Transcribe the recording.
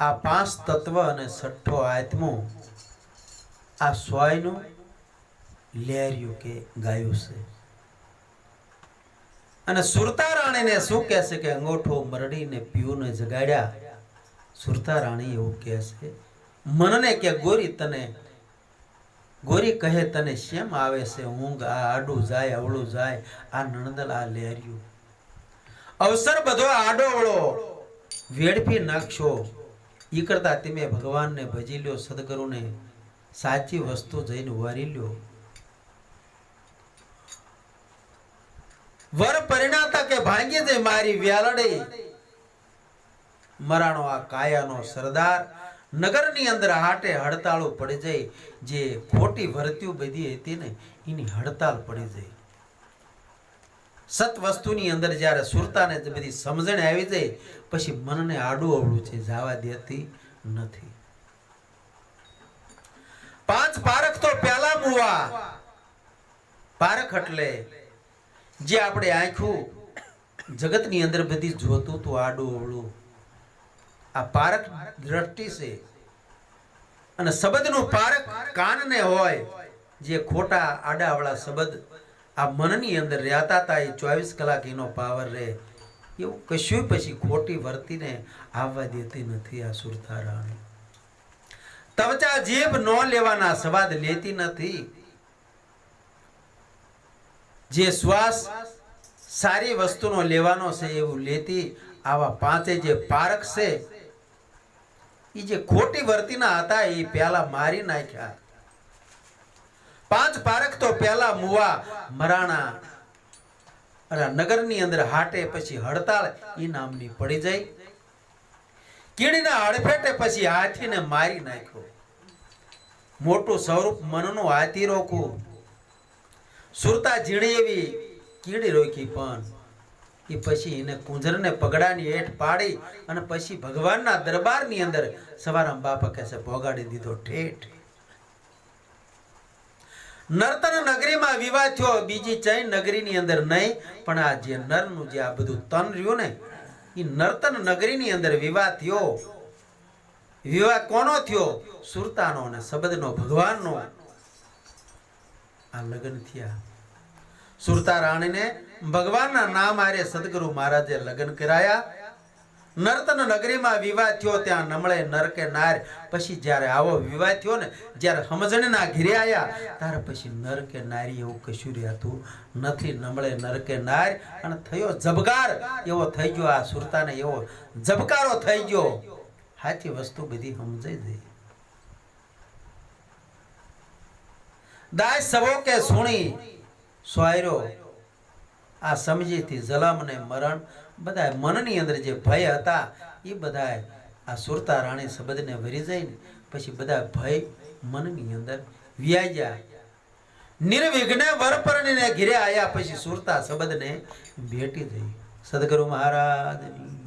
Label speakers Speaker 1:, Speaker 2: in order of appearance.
Speaker 1: આ પાંચ તત્વ અને છઠ્ઠો આત્મો આ સ્વાયનું લહેર્યું કે ગાયું છે. અને સુરતા રાણીને શું કહે છે કે અંગોઠો મરડીને પીઓને જગાડ્યા? સુરતા રાણી એવું કહે છે, મનને કે ગોરી તને, ગોરી કહે તને શેમ આવે છે? ઊંઘ આ આડું જાય, અવળું જાય, આ નણદલ, આ લહેર્યું. અવસર બધો આડો અવળો. વેડફી નાખશો. ઈ કરતાં તમે ભગવાનને ભજી લ્યો સદગુરુને સાચી વસ્તુ જઈને વારી લ્યો વર પરિણાતા કે ભાંગી દે મારી વ્યાલડી. મરાણો આ કાયાનો સરદાર, નગરની અંદર હાટે હડતાળો પડી જાય. જે ખોટી વર્ત્યુ બધી હતી ને, એની હડતાલ પડી જાય. સત વસ્તુની અંદર જ્યારે સુરતાને બધી સમજણ આવી જાય, પછી મનને આડું અવળું છે, જવા દેતી નથી. પાંચ પારખ તો પહેલા મુવા. પારખ એટલે જે આપણે આંખું જગતની અંદર બધી જોતું તું આડું અવળું. આ પારખ દ્રષ્ટિ છે. અને શબ્દનું પારખ કાનને હોય, જે ખોટા આડાવાળા શબ્દ આ મનની અંદર રહેતા હતા, એ ચોવીસ કલાક એનો પાવર રહે. એવું કશું પછી ખોટી વર્તીને આવવા દેતી નથી આ સુરતા રાણી તવચા જીભ ન લેવાના સ્વાદ લેતી નથી. જે શ્વાસ સારી વસ્તુનો લેવાનો છે એવું લેતી આવા પાંચે જે પારક છે એ જે ખોટી વર્તીના હતા, એ પહેલા મારી નાખ્યા. પાંચ પારખ તો પહેલા મુવા મરાણા. અરે નગરની અંદર હાટે પછી હડતાળ એ નામની પડી જાય. કીડીના હડફેટે પછી હાથીને મારી નાખ્યો. મોટું સ્વરૂપ મનનું હાથી રોકું સુરતા ઝીણી એવી કીડી રોકી પણ. એ પછી એને કુંજરને પગડાની હેઠ પાડી અને પછી ભગવાનના દરબારની અંદર સવારામ બાપા કહેશે ભોગાડી દીધો ઠેઠ. નર્તન નગરીમાં વિવાહ થયો. બીજી ચૈન નગરીની અંદર નહીં, પણ આ જે નરનું જે આ બધું તન રહ્યું ને એ નર્તન નગરીની અંદર વિવાહ થયો. વિવાહ કોનો થયો? સુરતાનો અને શબ્દનો, ભગવાનનો. આ લગ્ન થયા. સુરતા રાણીને ભગવાનના નામ આરે સદગુરુ મહારાજે લગ્ન કરાયા. નર્તન નગરીમાં વિવાહ થયો, ત્યાં નમળે નર કે નાર. પછી જ્યારે આવો વિવાહ થયો ને, જ્યારે સમજણના ઘીરે આવ્યા ત્યારે પછી નર કે નારી એવું કશું રહેતું નથી. નમળે નર કે નાર અને થયો જબકાર. એવો થઈ ગયો આ સુરતાને, એવો જબકારો થઈ ગયો. સાચી વસ્તુ બધી સમજાઈ દઈ દાય સવો કે સુણી? સોયરો આ સમજીથી જલમ ને મરણ બધા મનની અંદર જે ભય હતા એ બધા આ સુરતા રાણી શબ્દને વરી જાય ને પછી બધા ભય મનની અંદર વ્યાઈ ગયા. નિર્વિઘ્ને વરપરણીને ઘીરે આવ્યા પછી સુરતા શબ્દને ભેટી થઈ. સદગુરુ મહારાજની